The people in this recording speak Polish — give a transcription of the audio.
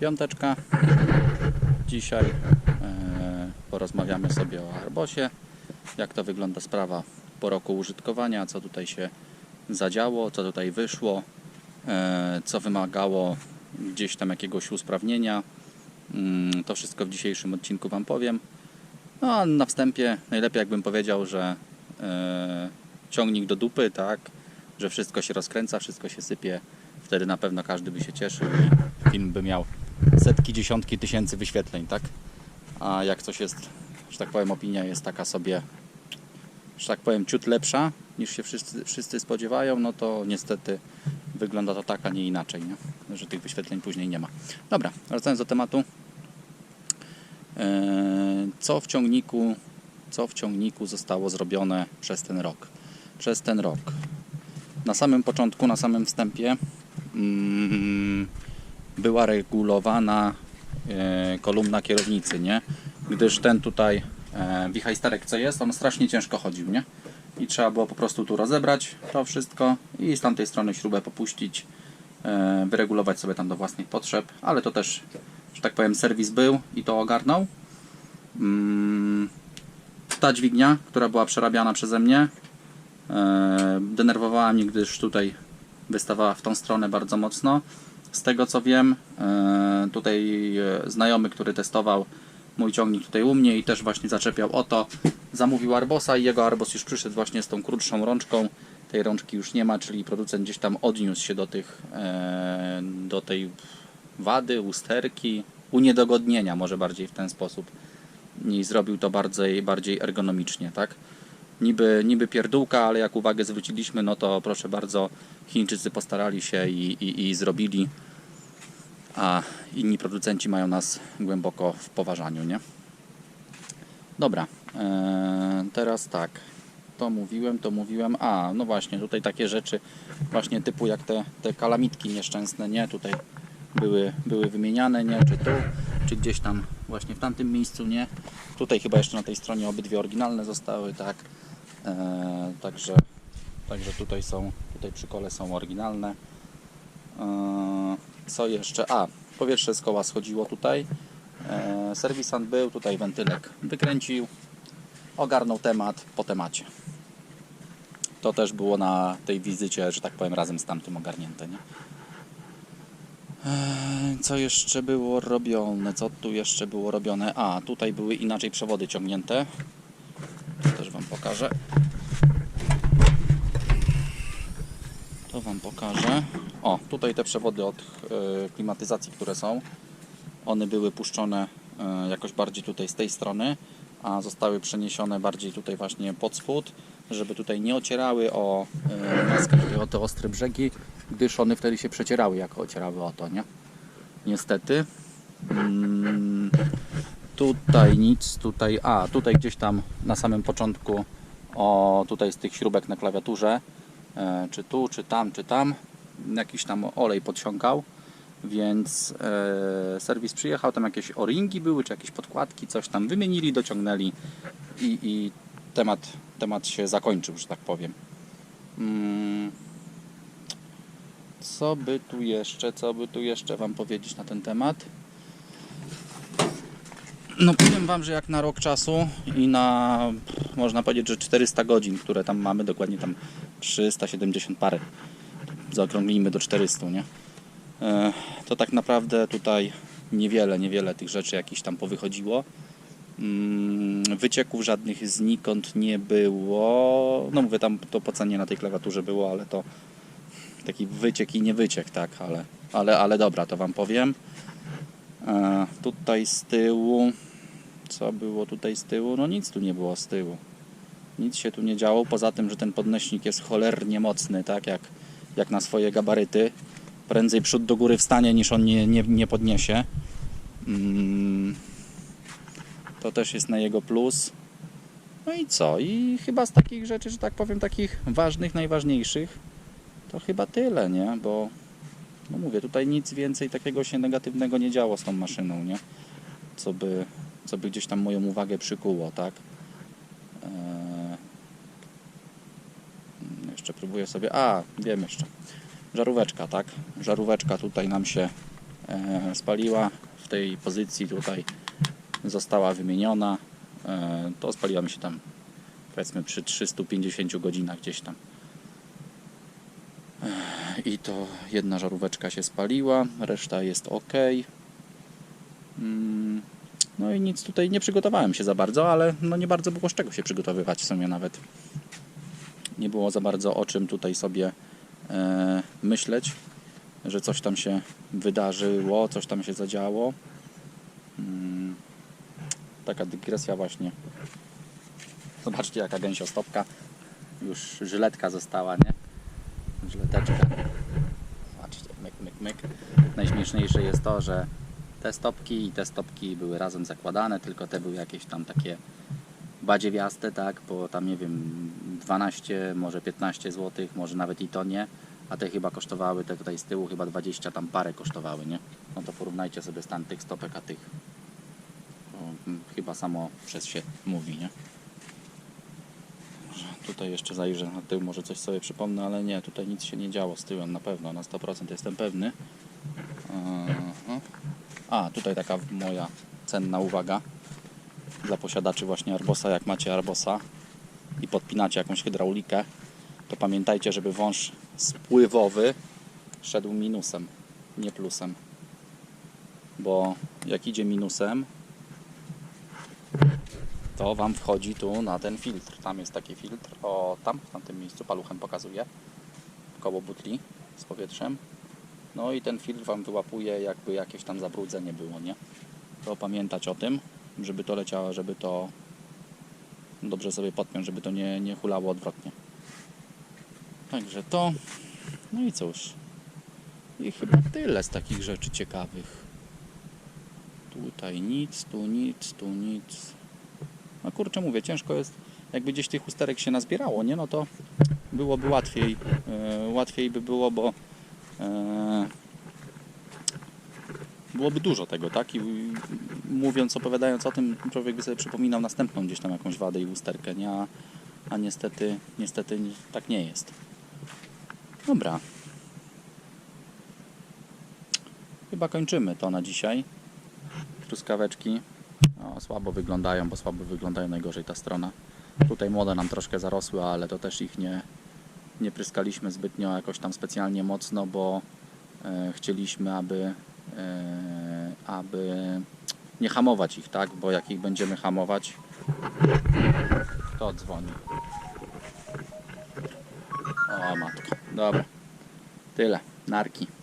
piąteczka. Dzisiaj e, porozmawiamy sobie o Arbosie, jak to wygląda sprawa po roku użytkowania, co tutaj się zadziało, co tutaj wyszło, e, co wymagało gdzieś tam jakiegoś usprawnienia. Mm, To wszystko w dzisiejszym odcinku Wam powiem. No a na wstępie najlepiej jakbym powiedział, że e, ciągnik do dupy, tak, że wszystko się rozkręca, wszystko się sypie. Wtedy na pewno każdy by się cieszył i film by miał setki, dziesiątki tysięcy wyświetleń, tak? A jak coś jest, że tak powiem, opinia jest taka sobie, że tak powiem, ciut lepsza niż się wszyscy, wszyscy spodziewają, no to niestety wygląda to tak, a nie inaczej, nie? że tych wyświetleń później nie ma. Dobra, wracając do tematu. Eee, Co w ciągniku, co w ciągniku zostało zrobione przez ten rok? Przez ten rok. Na samym początku, na samym wstępie mm, była regulowana e, kolumna kierownicy, nie? Gdyż ten tutaj e, wichajsterek co jest, on strasznie ciężko chodził, nie? I trzeba było po prostu tu rozebrać to wszystko i z tamtej strony śrubę popuścić, e, wyregulować sobie tam do własnych potrzeb, ale to też, że tak powiem, serwis był i to ogarnął. Mm, ta dźwignia, która była przerabiana przeze mnie, denerwowała mnie, gdyż tutaj wystawała w tą stronę bardzo mocno. Z tego co wiem, e, tutaj e, znajomy, który testował mój ciągnik tutaj u mnie i też właśnie zaczepiał o to, zamówił Arbosa i jego Arbos już przyszedł właśnie z tą krótszą rączką. Tej rączki już nie ma, czyli producent gdzieś tam odniósł się do tych, e, do tej wady, usterki, uniedogodnienia może bardziej w ten sposób i zrobił to bardziej, bardziej ergonomicznie, tak? Niby, niby pierdółka, ale jak uwagę zwróciliśmy, no to proszę bardzo, Chińczycy postarali się i, i, i zrobili, a inni producenci mają nas głęboko w poważaniu, nie? Dobra, eee, teraz tak, to mówiłem, to mówiłem, a no właśnie, tutaj takie rzeczy właśnie typu jak te, te kalamitki nieszczęsne, nie? Tutaj były, były wymieniane, nie? Czy tu, czy gdzieś tam właśnie w tamtym miejscu, nie? Tutaj chyba jeszcze na tej stronie obydwie oryginalne zostały, tak? Eee, także, także tutaj są, tutaj przy kole są oryginalne. Eee, co jeszcze? A, powietrze z koła schodziło tutaj. Eee, serwisant był, tutaj wentylek wykręcił, ogarnął temat po temacie. To też było na tej wizycie, że tak powiem, razem z tamtym ogarnięte, nie? Co jeszcze było robione? Co tu jeszcze było robione? A, tutaj były inaczej przewody ciągnięte. Pokażę. To Wam pokażę. O, tutaj te przewody od e, klimatyzacji, które są, one były puszczone e, jakoś bardziej tutaj z tej strony, a zostały przeniesione bardziej tutaj właśnie pod spód, żeby tutaj nie ocierały o e, o te ostre brzegi, gdyż one wtedy się przecierały, jak ocierały o to, nie? Niestety. Tutaj nic, tutaj, a tutaj gdzieś tam na samym początku, o tutaj z tych śrubek na klawiaturze, e, czy tu, czy tam, czy tam, jakiś tam olej podsiąkał, więc e, serwis przyjechał, tam jakieś o-ringi były, czy jakieś podkładki, coś tam wymienili, dociągnęli i, i temat, temat się zakończył, że tak powiem. Mm, co by tu jeszcze, co by tu jeszcze Wam powiedzieć na ten temat? No powiem Wam, że jak na rok czasu i na, można powiedzieć, że 400 godzin, które tam mamy, dokładnie tam 370 parę, zaokrąglimy do 400, nie? E, To tak naprawdę tutaj niewiele, niewiele tych rzeczy jakichś tam powychodziło. Mm, Wycieków żadnych znikąd nie było. No mówię, tam to pocenie na tej klawiaturze było, ale to taki wyciek i nie wyciek, tak, ale, ale, ale dobra, to Wam powiem. E, tutaj z tyłu, co było tutaj z tyłu? No nic tu nie było z tyłu. Nic się tu nie działo, poza tym, że ten podnośnik jest cholernie mocny, tak, jak, jak na swoje gabaryty. Prędzej przód do góry wstanie, niż on nie, nie, nie podniesie. Mm, to też jest na jego plus. No i co? I chyba z takich rzeczy, że tak powiem, takich ważnych, najważniejszych, to chyba tyle, nie? Bo no mówię, tutaj nic więcej takiego się negatywnego nie działo z tą maszyną, nie? Co by, co by gdzieś tam moją uwagę przykuło, tak? Eee, jeszcze próbuję sobie. A, wiem jeszcze. Żaróweczka, tak? Żaróweczka tutaj nam się e, spaliła. W tej pozycji tutaj została wymieniona. E, to spaliła mi się tam powiedzmy przy 350 godzinach gdzieś tam. E, I to jedna żaróweczka się spaliła, reszta jest ok. Mm, No i nic tutaj nie przygotowałem się za bardzo, ale no nie bardzo było z czego się przygotowywać w sumie nawet. Nie było za bardzo o czym tutaj sobie e, myśleć, że coś tam się wydarzyło, coś tam się zadziało. Mm, taka dygresja właśnie. Zobaczcie jaka gęsiostopka. Już żyletka została, nie? Żyleteczka. Zobaczcie, myk, myk, myk. Najśmieszniejsze jest to, że te stopki i te stopki były razem zakładane, tylko te były jakieś tam takie badziewiaste, tak, po tam nie wiem 12, może 15 zł, może nawet i to nie, a te chyba kosztowały, te tutaj z tyłu chyba 20 tam parę kosztowały, nie? No to porównajcie sobie stan tych stopek, a tych mm, chyba samo przez się mówi, nie? Tutaj jeszcze zajrzę na tył, może coś sobie przypomnę, ale nie, tutaj nic się nie działo z tyłem na pewno, na 100% jestem pewny. A, tutaj taka moja cenna uwaga dla posiadaczy właśnie Arbosa. Jak macie Arbosa i podpinacie jakąś hydraulikę, to pamiętajcie, żeby wąż spływowy szedł minusem, nie plusem. Bo jak idzie minusem, to Wam wchodzi tu na ten filtr. Tam jest taki filtr, o tam, w tamtym miejscu paluchem pokazuję, koło butli z powietrzem. No i ten filtr Wam wyłapuje, jakby jakieś tam zabrudzenie było, nie? To pamiętać o tym, żeby to leciało, żeby to dobrze sobie podpiąć, żeby to nie, nie hulało odwrotnie. Także to. No i cóż. I chyba tyle z takich rzeczy ciekawych. Tutaj nic, tu nic, tu nic. No kurczę, mówię, ciężko jest, jakby gdzieś tych usterek się nazbierało, nie? No to byłoby łatwiej. E, łatwiej by było, bo byłoby dużo tego, tak? I mówiąc, opowiadając o tym, człowiek by sobie przypominał następną gdzieś tam jakąś wadę i usterkę, nie? A, a niestety, niestety tak nie jest. Dobra. Chyba kończymy to na dzisiaj. Truskaweczki o, słabo wyglądają, bo słabo wyglądają najgorzej ta strona. Tutaj młode nam troszkę zarosły, ale to też ich nie, nie pryskaliśmy zbytnio jakoś tam specjalnie mocno, bo e, chcieliśmy, aby, e, aby nie hamować ich, tak? Bo jak ich będziemy hamować, to dzwoni. O matko, dobra. Tyle, narki.